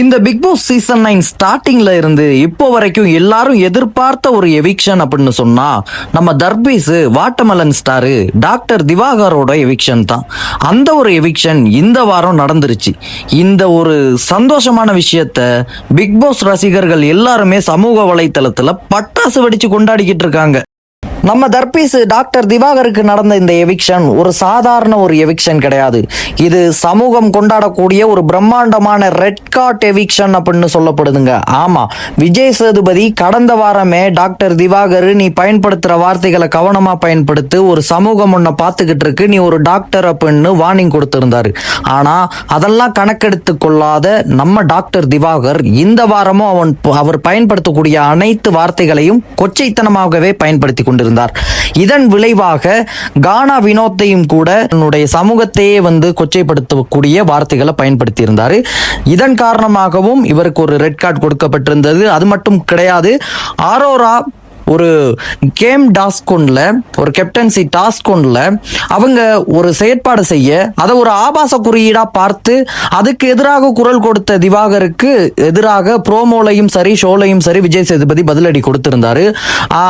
இந்த big Boss season nine ஸ்டார்டிங்ல இருந்து இப்போ வரைக்கும் எல்லாரும் எதிர்பார்த்த ஒரு எவிக்ஷன் அப்படின்னு சொன்னா நம்ம தர்பீஸ் வாட்டமலன் ஸ்டாரு டாக்டர் திவாகரோட எவிக்ஷன் தான். அந்த ஒரு எவிக்ஷன் இந்த வாரம் நடந்துருச்சு. இந்த ஒரு சந்தோஷமான விஷயத்த பிக் பாஸ் ரசிகர்கள் எல்லாருமே சமூக வலைத்தளத்துல பட்டாசு வெடிச்சு கொண்டாடிக்கிட்டு இருக்காங்க. நம்ம தர்பீஸ் டாக்டர் திவாகருக்கு நடந்த இந்த எவிக்ஷன் ஒரு சாதாரண ஒரு எவிக்ஷன் கிடையாது. இது சமூகம் கொண்டாடக்கூடிய ஒரு பிரம்மாண்டமான ரெட் கார்ட் எவிக்ஷன் அப்படின்னு சொல்லப்படுதுங்க. ஆமா விஜய் சேதுபதி கடந்த வாரமே டாக்டர் திவாகர் நீ பயன்படுத்துகிற வார்த்தைகளை கவனமாக பயன்படுத்து ஒரு சமூகம் ஒன்றை பார்த்துக்கிட்டு இருக்கு நீ ஒரு டாக்டர் அப்படின்னு வார்னிங் கொடுத்துருந்தாரு. ஆனால் அதெல்லாம் கணக்கெடுத்து கொள்ளாத நம்ம டாக்டர் திவாகர் இந்த வாரமும் அவன் அவர் பயன்படுத்தக்கூடிய அனைத்து வார்த்தைகளையும் கொச்சைத்தனமாகவே பயன்படுத்தி கொண்டிருந்தார். இதன் விளைவாக கானா வினோத்தையும் கூட தன்னுடைய சமூகத்தையே வந்து கொச்சைப்படுத்தக்கூடிய வார்த்தைகளை பயன்படுத்தியிருந்தார். இதன் காரணமாகவும் இவருக்கு ஒரு ரெட் கார்டு கொடுக்கப்பட்டிருந்தது. அது மட்டும் கிடையாது ஆரோரா ஒரு கேம் டாஸ்கொன்ல ஒரு கேப்டன்சி டாஸ்கொன்ல அவங்க ஒரு செயற்பாடு செய்ய அதை ஒரு ஆபாச குறியீடாக பார்த்து அதுக்கு எதிராக குரல் கொடுத்த திவாகருக்கு எதிராக ப்ரோமோலையும் சரி ஷோலையும் சரி விஜய் சேதுபதி பதிலடி கொடுத்திருந்தாரு.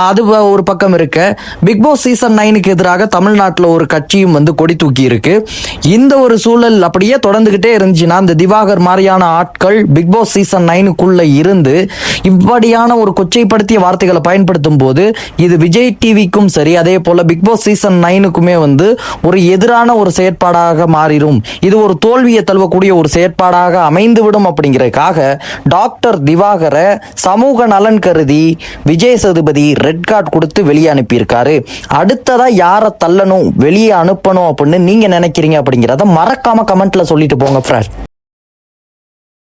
அது ஒரு பக்கம் இருக்க. பிக் பாஸ் சீசன் நைனுக்கு எதிராக தமிழ்நாட்டில் ஒரு கட்சியும் வந்து கொடி தூக்கி இருக்கு இந்த ஒரு சூழல் அப்படியே தொடர்ந்துகிட்டே இருந்துச்சுன்னா இந்த திவாகர் மாதிரியான ஆட்கள் பிக் பாஸ் சீசன் நைனுக்குள்ள இருந்து இப்படியான ஒரு கொச்சைப்படுத்திய வார்த்தைகளை பயன்படுத்தும் போது இது விஜய் டிவிக்கும் சரி அதே போல பிக் பாஸ் சீசன் நைனுக்குமே வந்து ஒரு எதிரான ஒரு செயற்பாடாக மாறிடும் இது ஒரு தோல்வியை தழுவக்கூடிய ஒரு செயற்பாடாக அமைந்துவிடும் அப்படிங்கறதுக்காக டாக்டர் திவாகரை சமூக நலன் கருதி விஜய் சதுபதி ரெட் கார்டு கொடுத்து வெளியே அனுப்பியிருக்காரு. அடுத்ததா யாரை தள்ளணும் வெளியே அனுப்பணும் அப்படின்னு நீங்க நினைக்கிறீங்க அப்படிங்கிறத மறக்காம கமெண்ட்ல சொல்லிட்டு போங்க ஃப்ரெண்ட்.